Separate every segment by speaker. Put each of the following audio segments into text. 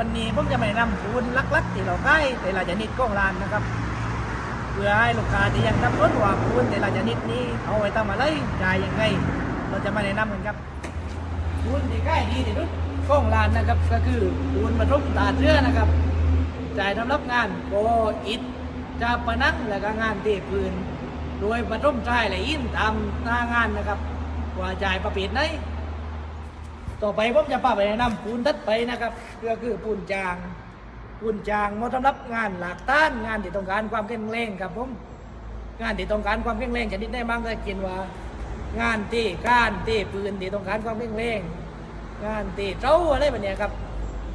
Speaker 1: วันนี้ผมจะไม่นะนำปูนลักๆที่เราใกล้แต่ละชนิดของร้านนะครับ เพื่อให้ลูกค้าที่ยังทำรถว่าปูนแต่ละชนิดนี้เอาไว้ทำอะไรจ่ายยังไง เราจะมาแนะนำกันครับปูนที่ใกล้ดีที่สุดของร้านนะครับ ก็คือปูนบรรทุกตาเชื้อนะครับจ่ายสำรับงานโกอิฐจาปนังและก็งานเทพื้นโดยบรรทุกชายและอินตามหน้างานนะครับว่าจ่ายประเภทไหน ต่อไปผมจะพาไปแนะนำปูนทัดไปนะครับก็คือปูนจาง ปูนจางเหมาะสำหรับงานหลากต้านงานที่ต้องการความแข็งแรงครับผมงานที่ต้องการความแข็งแรงชนิดได้มากก็กินว่า งานตีก้านตีปืนที่ต้องการความแข็งแรงงานตีเจ้าอะไรแบบนี้ครับ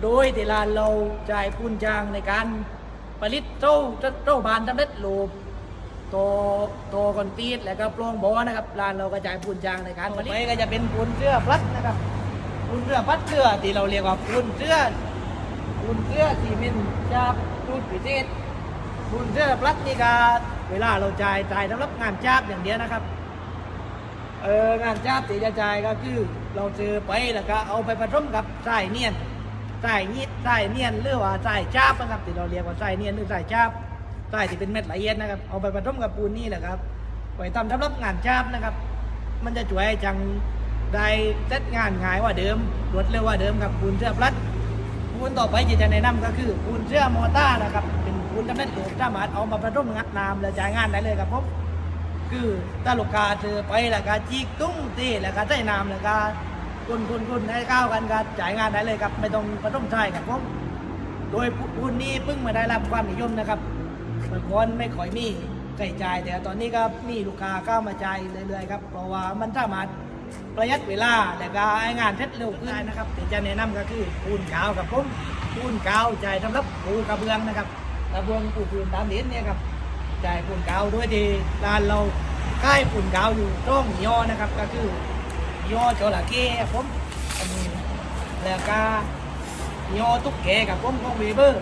Speaker 1: โดยที่ร้านเราจ่ายปูนจางในการผลิตเจ้าเจ้าบานสำเร็จรูปโตโตคอนกรีตแล้วก็โปร่งบอนะครับร้านเราก็จ่ายปูนจางในการผลิตไปก็จะเป็นปูนเสื้อพลัสนะครับ ปูนเสื้อพลัสเสื้อที่เราเรียกว่าปูนเสื้อปูนเสื้อที่เป็นจาบตูดพิเศษปูนเสื้อพลัสนี่ก็เวลาเราจ่ายจ่ายสำหรับงานจาบอย่างเดียวนะครับเอองานจาบที่จะจ่ายก็คือเราซื้อไปแล้วก็เอาไปผสมกับสายเนียนสายนีดสายเนียนหรือว่าสายจาบนะครับที่เราเรียกว่าสายเนียนหรือสายจาบใต้ที่เป็นเม็ดละเอียดนะครับเอาไปผสมกับปูนนี่แหละครับไปทำสำหรับงานจาบนะครับ มันจะช่วยจัง ได้เซตงานง่ายว่าเดิมรวดเร็วว่าเดิมครับปูนเสื้อพลัดปูนต่อไปที่จะแนะนำก็คือปูนเสื้อมอต้านะครับเป็นปูนสำเร็จรูปสามารถเอามาผสมงัดน้ำแล้วจ่ายงานได้เลยครับผมคือถ้าลูกค้าซื้อไปแล้วก็จีกตุ้งตีแล้วก็ใส่น้ำแล้วก็คุณคุณคุณให้เข้าวกันก็จ่ายงานได้เลยครับไม่ต้องผสมใช่ครับผมโดยปูนนี้เพิ่งมาได้รับความนิยมนะครับเมื่อก่อนไม่ค่อยมีใช้จ่ายแต่ตอนนี้ก็มีลูกค้าเข้ามาจ่ายเรื่อยๆครับเพราะว่ามันสามารถ ประหยัดเวลาและก็ให้งานเสร็จเร็วขึ้นนะครับที่จะแนะนำก็คือปูนกาวครับผมปูนกาวจ่ายสำหรับปูกระเบื้องนะครับกระเบื้องปูพื้นตามเดินเนี่ยครับใจปูนกาวด้วยที่ร้านเราค่ายปูนกาวอยู่ตรงย่อนะครับ ก็คือย่อจระเข้ครับผมแล้วก็ย่อตุ๊กแกกับผมของเวเบอร์